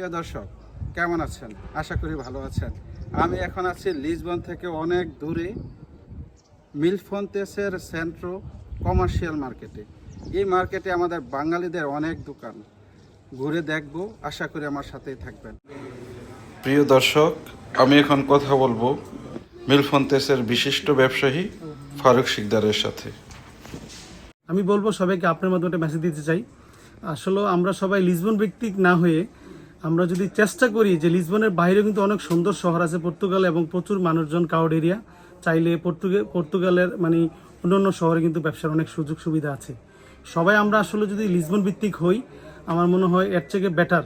প্রিয় দর্শক কেমন আছেন? আশা করি ভালো আছেন। আমি এখন আছি লিসবন থেকে অনেক দূরে মিলফন্তেসের সেন্ট্রো কমার্শিয়াল মার্কেটে এই মার্কেটে আমাদের বাঙালিদের অনেক দোকান। ঘুরে দেখব আশা করি আমার সাথেই থাকবেন। প্রিয় দর্শক আমি এখন কথা বলব মিলফন্তেসের বিশিষ্ট ব্যবসায়ী ফারুক শিকদারের সাথে। আমি বলব সবাইকে আপনার মাধ্যমে একটা মেসেজ দিতে চাই। আসলে আমরা সবাই লিসবন ভিত্তিক না হয়ে আমরা যদি চেষ্টা করি যে লিসবনের বাইরে কিন্তু অনেক সুন্দর শহর আছে পর্তুগাল এবং প্রচুর মানুষজন কাউড এরিয়া চাইলে পর্তুগে পর্তুগালের মানে অন্যান্য শহরে কিন্তু ব্যবসার অনেক সুযোগ সুবিধা আছে। সবাই আমরা আসলে যদি লিসবন ভিত্তিক হই আমার মনে হয় এর থেকে বেটার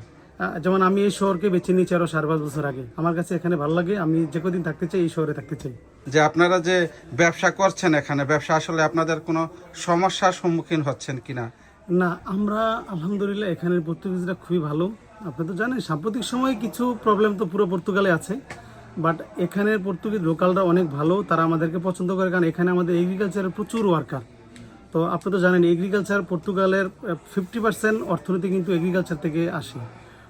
যেমন আমি এই শহরকে বেছে নিয়েছি আরও সাড়ে পাঁচ বছর আগে। আমার কাছে এখানে ভালো লাগে আমি যে কদিন থাকতে চাই এই শহরে থাকতে চাই। যে আপনারা যে ব্যবসা করছেন এখানে ব্যবসা আসলে আপনাদের কোনো সমস্যার সম্মুখীন হচ্ছেন কিনা? না আমরা আলহামদুলিল্লাহ এখানের পর্তুগিজরা খুবই ভালো। আপনি তো জানেন, সাম্প্রতিক সময়ে কিছু প্রবলেম তো পুরো পর্তুগালে আছে। বাট এখানের পর্তুগিজ লোকালরা অনেক ভালো, তারা আমাদেরকে পছন্দ করে কারণ এখানে আমাদের এগ্রিকালচারের প্রচুর ওয়ার্কার তো আপনি তো জানেন এগ্রিকালচার পর্তুগালের ফিফটি পার্সেন্ট অর্থনীতি কিন্তু এগ্রিকালচার থেকে আসে।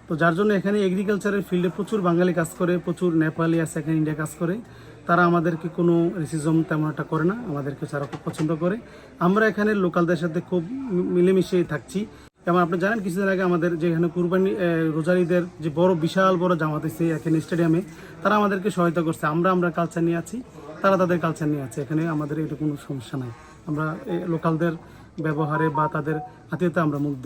তো যার জন্য এখানে এগ্রিকালচারের ফিল্ডে প্রচুর বাঙালি কাজ করে, প্রচুর নেপালি আছে এখানে ইন্ডিয়া কাজ করে। তারা আমাদেরকে কোনো রেসিজম তেমন একটা করে না, আমাদেরকে তারা খুব পছন্দ করে। আমরা এখানে লোকালদের সাথে খুব মি- মিলেমিশে থাকছি। যেমন আপনি জানেন, কিছুদিন আগে আমাদের যেখানে কুরবানি রোজারিদের যে বড়, বিশাল বড় জামাত আছে এখানে স্টেডিয়ামে, তারা আমাদেরকে সহায়তা করছে। আমরা আমরা কালচার নিয়ে আছি, তারা তাদের কালচার নিয়ে আছে। এখানে আমাদের এটা কোনো সমস্যা নাই। আমরা লোকালদের ব্যবহারে বা তাদের আত্মীয়তা আমরা মুগ্ধ।